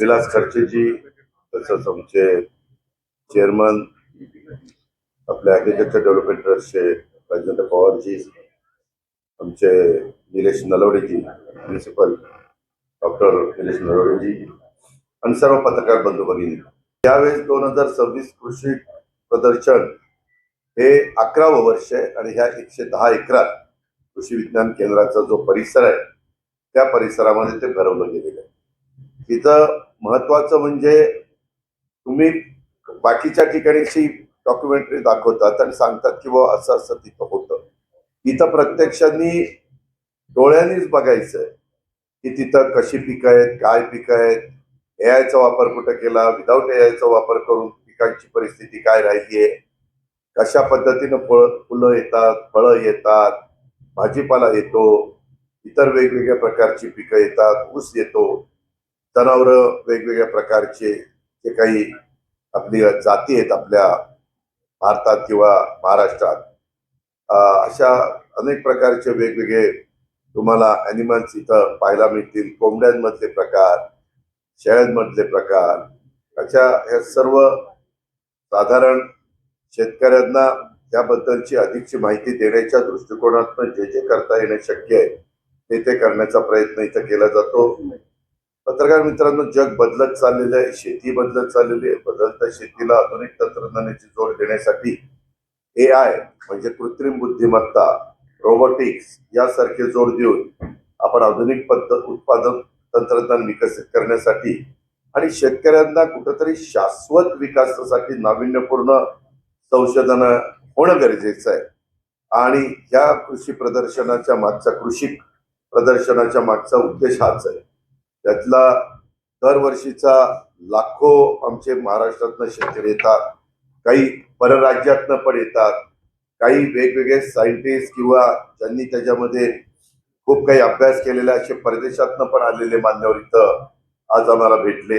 विलास खर्चेजी तसंच आमचे चेअरमन आपल्या ॲग्रिकल्चर डेव्हलपमेंट ट्रस्टचे राजेंद्र पवारजी आमचे निलेश नलवडेजी प्रिन्सिपल डॉक्टर निलेश नलवडेजी आणि सर्व पत्रकार बंधू भगिनी. यावेळेस दोन हजार सव्वीस कृषी प्रदर्शन हे अकरावं वर्ष आहे आणि ह्या एकशे दहा एकरात कृषी विज्ञान केंद्राचा जो परिसर आहे त्या परिसरामध्ये ते भरवलं गेले तिथं महत्वाचं म्हणजे तुम्ही बाकीच्या ठिकाणीशी डॉक्युमेंटरी दाखवतात आणि सांगतात की बाबा असं असं तिथं होतं. इथं प्रत्यक्षांनी डोळ्यांनीच बघायचंय की तिथं कशी पिकं आहेत काय पिकं आहेत एआयचा वापर कुठं केला विदाऊट एआयचा वापर करून पिकांची परिस्थिती काय राहिली आहे कशा पद्धतीनं फळ फुलं येतात फळं येतात भाजीपाला येतो इतर वेगवेगळ्या प्रकारची पिकं येतात ऊस येतो जनावरं वेगवेगळ्या प्रकारचे जे काही आपली जाती आहेत आपल्या भारतात किंवा महाराष्ट्रात अशा अनेक प्रकारचे वेगवेगळे तुम्हाला ॲनिमल्स इथं पाहायला मिळतील. कोंबड्यांमधले प्रकार शेळ्यांमधले प्रकार अशा ह्या सर्व साधारण शेतकऱ्यांना त्याबद्दलची अधिकची माहिती देण्याच्या दृष्टिकोनातून जे जे करता येणे शक्य आहे ते ते करण्याचा प्रयत्न इथं केला जातो. पत्रकार मित्रांनो जग बदलत चाललेलं आहे शेती बदलत चाललेली आहे. बदलत्या शेतीला आधुनिक तंत्रज्ञानाची जोड देण्यासाठी ए आय म्हणजे कृत्रिम बुद्धिमत्ता रोबोटिक्स यासारखे जोड देऊन आपण आधुनिक पद्धत उत्पादन तंत्रज्ञान विकसित करण्यासाठी आणि शेतकऱ्यांना कुठंतरी शाश्वत विकासासाठी नाविन्यपूर्ण संशोधन होणं गरजेचं आहे. आणि या कृषी प्रदर्शनाच्या मागचा कृषी प्रदर्शनाच्या मागचा उद्देश हाच आहे. त्यातला दरवर्षीचा लाखो आमचे महाराष्ट्रातनं शेतकरी येतात काही परराज्यातनं पण येतात काही वेगवेगळे सायंटिस्ट किंवा ज्यांनी त्याच्यामध्ये खूप काही अभ्यास केलेला असे परदेशातनं पण आलेले मान्यवर इथं आज आम्हाला भेटले.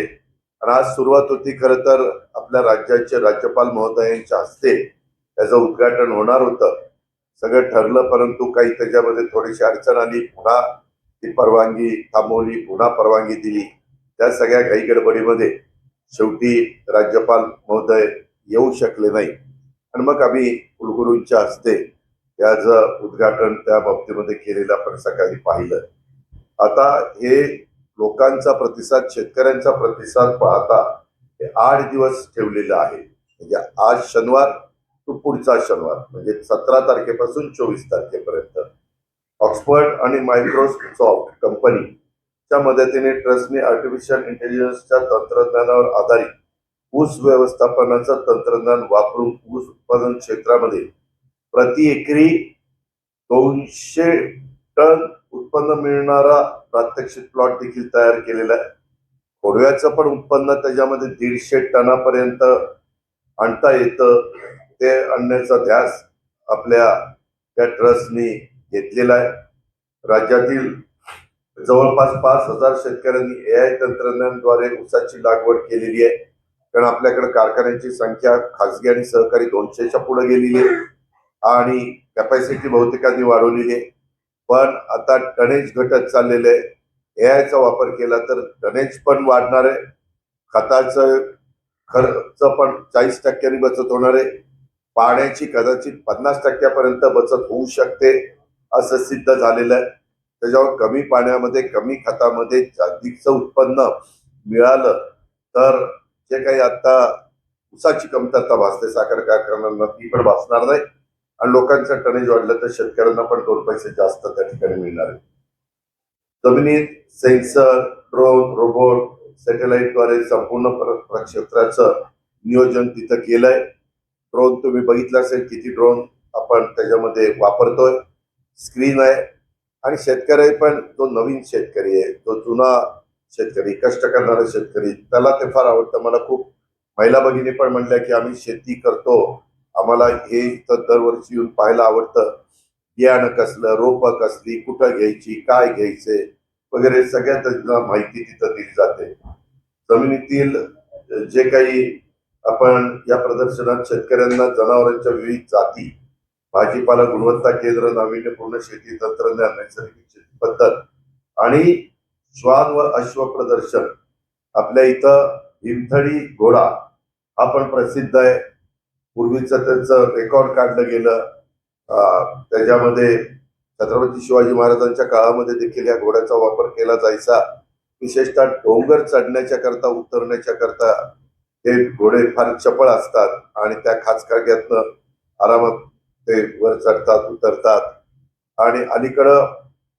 आणि आज सुरुवात होती खरं तर आपल्या राज्याचे राज्यपाल महोदयांच्या हस्ते. त्याचं उद्घाटन होणार होतं. सगळं ठरलं परंतु काही त्याच्यामध्ये थोडीशी अडचण आली. पुन्हा ती परवानगी थांबवली पुन्हा परवानगी दिली. त्या सगळ्या घाई गडबडीमध्ये शेवटी राज्यपाल महोदय येऊ शकले नाही. आणि मग आम्ही कुलगुरूंच्या हस्ते याचं उद्घाटन त्या बाबतीमध्ये केलेलं आपण सकाळी पाहिलं. आता हे लोकांचा प्रतिसाद शेतकऱ्यांचा प्रतिसाद पाहता हे आठ दिवस ठेवलेलं आहे. म्हणजे आज शनिवार तो पुढचा शनिवार म्हणजे सतरा तारखेपासून चोवीस तारखेपर्यंत. ऑक्सफर्ड आणि मायक्रोसॉफ्ट कंपनीच्या मदतीने ट्रस्टने आर्टिफिशियल इंटेलिजन्सच्या तंत्रज्ञानावर आधारित ऊस व्यवस्थापनाचं तंत्रज्ञान वापरून ऊस उत्पादन क्षेत्रामध्ये प्रति एकरी दोनशे टन उत्पन्न मिळणारा प्रात्यक्षिक प्लॉट देखील तयार केलेला आहे. खोडव्याचं पण उत्पन्न त्याच्यामध्ये दीडशे टनापर्यंत आणता येतं. ते आणण्याचा ध्यास आपल्या त्या ट्रस्टनी घेतलेला आहे. राज्यातील जवळपास पाच हजार शेतकऱ्यांनी ए आय तंत्रज्ञानाद्वारे ऊसाची लागवड केलेली आहे. कारण आपल्याकडे कारखान्यांची संख्या खासगी आणि सहकारी दोनशेच्या पुढे गेलेली आहे. आणि कॅपॅसिटी बहुतेकांनी वाढवलेली आहे. पण आता टनेज घटत चाललेलं आहे. ए आयचा वापर केला तर टनेज पण वाढणार आहे. खताचं खर्च पण चाळीस टक्क्यांनी बचत होणार आहे. पाण्याची कदाचित पन्नास टक्क्यापर्यंत बचत होऊ शकते. असं सिद्ध झालेलं आहे. त्याच्यावर कमी पाण्यामध्ये कमी खतामध्ये अधिकचं उत्पन्न मिळालं तर जे काही आता ऊसाची कमतरता भासते साखर कारखान्यांना ती पण भासणार नाही. आणि लोकांचं टनेज वाढलं तर शेतकऱ्यांना पण दोन पैसे जास्त त्या ठिकाणी मिळणार आहे जमिनीत सेन्सर ड्रोन रोबोट सॅटेलाइटद्वारे संपूर्ण प्रक्षेत्राचं नियोजन तिथं केलंय. ड्रोन तुम्ही बघितलं असेल किती ड्रोन आपण त्याच्यामध्ये वापरतोय. स्क्रीन आहे आणि शेतकरी पण जो नवीन शेतकरी आहे जो जुना शेतकरी कष्ट करणारा शेतकरी त्याला ते फार आवडतं. मला खूप महिला भगिनी पण म्हणल्या की आम्ही शेती करतो. आम्हाला हे इथं दरवर्षी येऊन पाहायला आवडतं. बियाणं कसलं रोपं कसली कुठं घ्यायची काय घ्यायचे वगैरे सगळ्या त्यांना माहिती तिथं दिली जाते. जमिनीतील जे काही आपण या प्रदर्शनात शेतकऱ्यांना जनावरांच्या विविध जाती भाजीपाला गुणवत्ता केंद्र नाविन्यपूर्ण शेती तंत्रज्ञान नैसर्गिक शेती पद्धत आणि श्वान व अश्व प्रदर्शन आपल्या इथं हिमथडी घोडा हा पण प्रसिद्ध आहे पूर्वीचं त्यांचं रेकॉर्ड काढलं गेलं त्याच्यामध्ये छत्रपती शिवाजी महाराजांच्या काळामध्ये देखील या घोड्याचा वापर केला जायचा विशेषतः डोंगर चढण्याच्या करता उतरण्याच्या करता हे घोडे फार चपळ असतात आणि त्या खाचकाग्यातनं आरामात ते वर चढतात उतरतात. आणि अलीकडं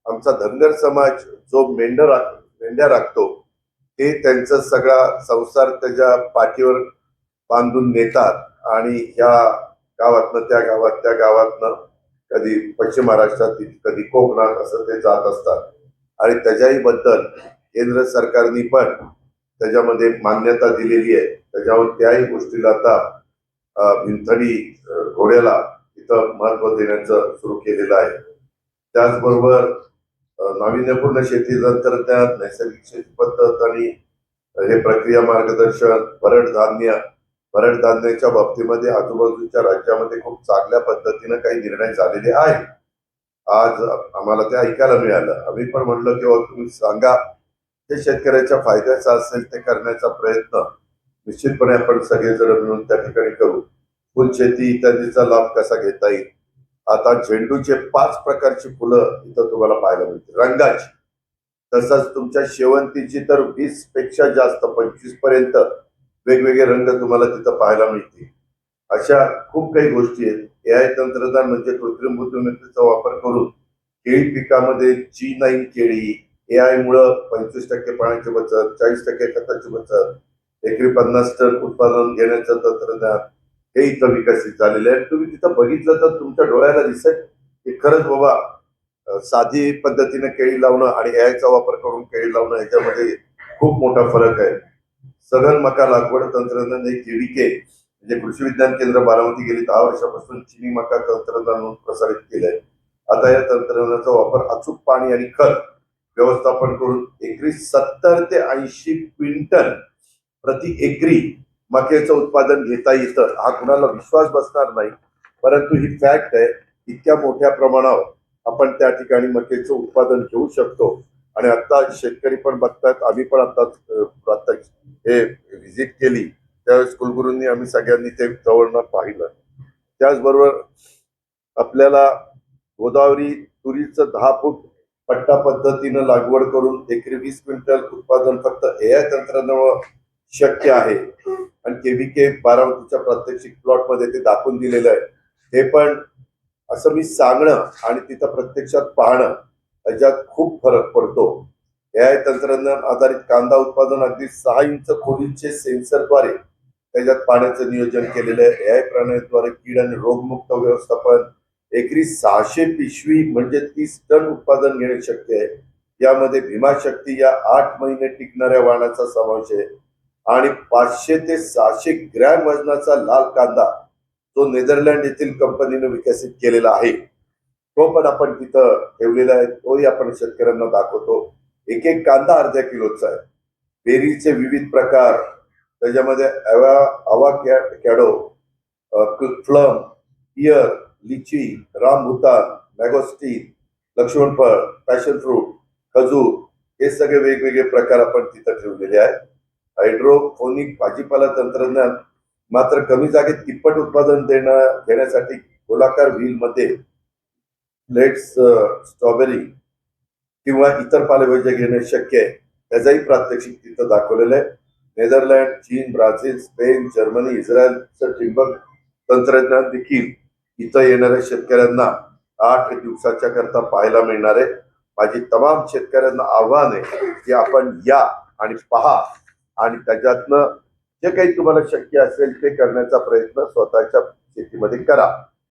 आमचा धनगर समाज जो मेंढा राख मेंढ्या राखतो ते त्यांचा सगळा संसार त्याच्या पाठीवर बांधून नेतात. आणि ह्या गावातनं त्या गावात त्या गावातनं कधी पश्चिम महाराष्ट्रात कधी कोकणात असं ते जात असतात. आणि त्याच्याही बद्दल केंद्र सरकारने पण त्याच्यामध्ये मान्यता दिलेली आहे. त्याच्यावर त्याही गोष्टीला आता भिंथडी घोड्याला इथं महत्त्व देण्याचं सुरू केलेलं आहे. त्याचबरोबर नाविन्यपूर्ण शेती तंत्रज्ञान नैसर्गिक शेती पद्धत आणि हे प्रक्रिया मार्गदर्शन भरड धान्य भरड धान्याच्या बाबतीमध्ये आजूबाजूच्या राज्यामध्ये खूप चांगल्या पद्धतीनं काही निर्णय झालेले आहेत. आज आम्हाला ते ऐकायला मिळालं. आम्ही पण म्हणलं की तुम्ही सांगा ते शेतकऱ्याच्या फायद्याचं असेल ते करण्याचा प्रयत्न निश्चितपणे आपण सगळेजण मिळून त्या ठिकाणी करू. फुलशेती इत्यादीचा लाभ कसा घेता येईल? आता झेंडूचे पाच प्रकारची फुलं इथं तुम्हाला पाहायला मिळतील. रंगाची. तसंच तुमच्या शेवंतीची तर वीसपेक्षा जास्त पंचवीसपर्यंत वेगवेगळे रंग तुम्हाला तिथं पाहायला मिळतील. अशा खूप काही गोष्टी आहेत. ए आय तंत्रज्ञान म्हणजे कृत्रिम बुद्धिमत्तेचा वापर करून केळी पिकामध्ये जी नाईन केळी ए आय मुळे पंचवीस टक्के पाण्याची बचत चाळीस टक्के खताची बचत एकरी पन्नास टन उत्पादन घेण्याचं तंत्रज्ञान हे इथं विकसित झालेलं आहे. तुम्ही तिथं बघितलं तर तुमच्या डोळ्याला दिसेल की खरंच बाबा साधी पद्धतीने केळी लावणं आणि ए आयचा वापर करून केळी लावणं याच्यामध्ये खूप मोठा फरक आहे. सघन मका लागवड तंत्रज्ञान हे जीविके म्हणजे कृषी विज्ञान केंद्र बारामती गेली दहा वर्षापासून चिनी मका तंत्रज्ञान म्हणून प्रसारित केलंय. आता या तंत्रज्ञानाचा वापर अचूक पाणी आणि खत व्यवस्थापन करून एकरी सत्तर ते ऐंशी क्विंटल प्रति एकरी मक्याचं उत्पादन घेता येतं हा कुणाला विश्वास बसणार नाही. परंतु ही फॅक्ट आहे इतक्या मोठ्या प्रमाणावर आपण त्या ठिकाणी मकेचं उत्पादन घेऊ शकतो. आणि आता शेतकरी पण बघतात आम्ही पण आता आता हे व्हिजिट केली. त्यावेळेस कुलगुरूंनी आम्ही सगळ्यांनी ते जवळनं पाहिलं. त्याचबरोबर आपल्याला गोदावरी तुरीचं दहा फूट पट्टा पद्धतीनं लागवड करून एकरी वीस क्विंटल उत्पादन फक्त ए आय तंत्रज्ञानामुळे शक्य आहे. आणि केव्हीके बारामतीच्या प्रात्यक्षिक प्लॉटमध्ये ते दाखवून दिलेलं आहे. हे पण असं मी सांगणं आणि तिथं प्रत्यक्षात पाहणं याच्यात खूप फरक पडतो. ए आय तंत्रज्ञान आधारित कांदा उत्पादन अगदी सहा इंच खोलीचे सेन्सरद्वारे त्याच्यात पाण्याचं नियोजन केलेलं आहे. ए आय प्रणालीद्वारे कीड आणि रोगमुक्त व्यवस्थापन एकरी सहाशे पिशवी म्हणजे तीस टन उत्पादन घेणे शक्य आहे. यामध्ये भीमाशक्ती या आठ महिने टिकणाऱ्या वाणाचा समावेश आहे. आणि पाचशे ते सहाशे ग्रॅम वजनाचा लाल कांदा जो नेदरलँड येथील कंपनीने विकसित केलेला आहे तो पण आपण तिथं ठेवलेला आहे. तोही आपण शेतकऱ्यांना दाखवतो. एक एक कांदा अर्ध्या किलोचा आहे. बेरीचे विविध प्रकार त्याच्यामध्ये अवा अवा कॅ कॅडो फ्लम पियर लिची रामभूतान मॅगोस्टीन लक्ष्मणफळ पॅशन फ्रूट खजूर हे सगळे वेगवेगळे प्रकार आपण तिथं ठेवलेले आहेत. हायड्रोफोनिक भाजीपाला तंत्रज्ञान मात्र कमी जागेत तिप्पट उत्पादन देणं घेण्यासाठी गोलाकार व्हीलमध्ये लेट्स प्लेट्स स्ट्रॉबेरी किंवा इतर पालेभाज्या घेणे शक्य आहे. त्याचाही प्रात्यक्षिक तिथं दाखवलेलं आहे. नेदरलँड चीन ब्राझील स्पेन जर्मनी इस्रायलचं ठिबक तंत्रज्ञान देखील इथं येणाऱ्या शेतकऱ्यांना आठ दिवसाच्या करता पाहायला मिळणार आहे. माझी तमाम शेतकऱ्यांना आव्हान आहे की आपण या आणि पहा आणि त्याच्यातनं जे काही तुम्हाला शक्य असेल ते करण्याचा प्रयत्न स्वतःच्या शेतीमध्ये करा.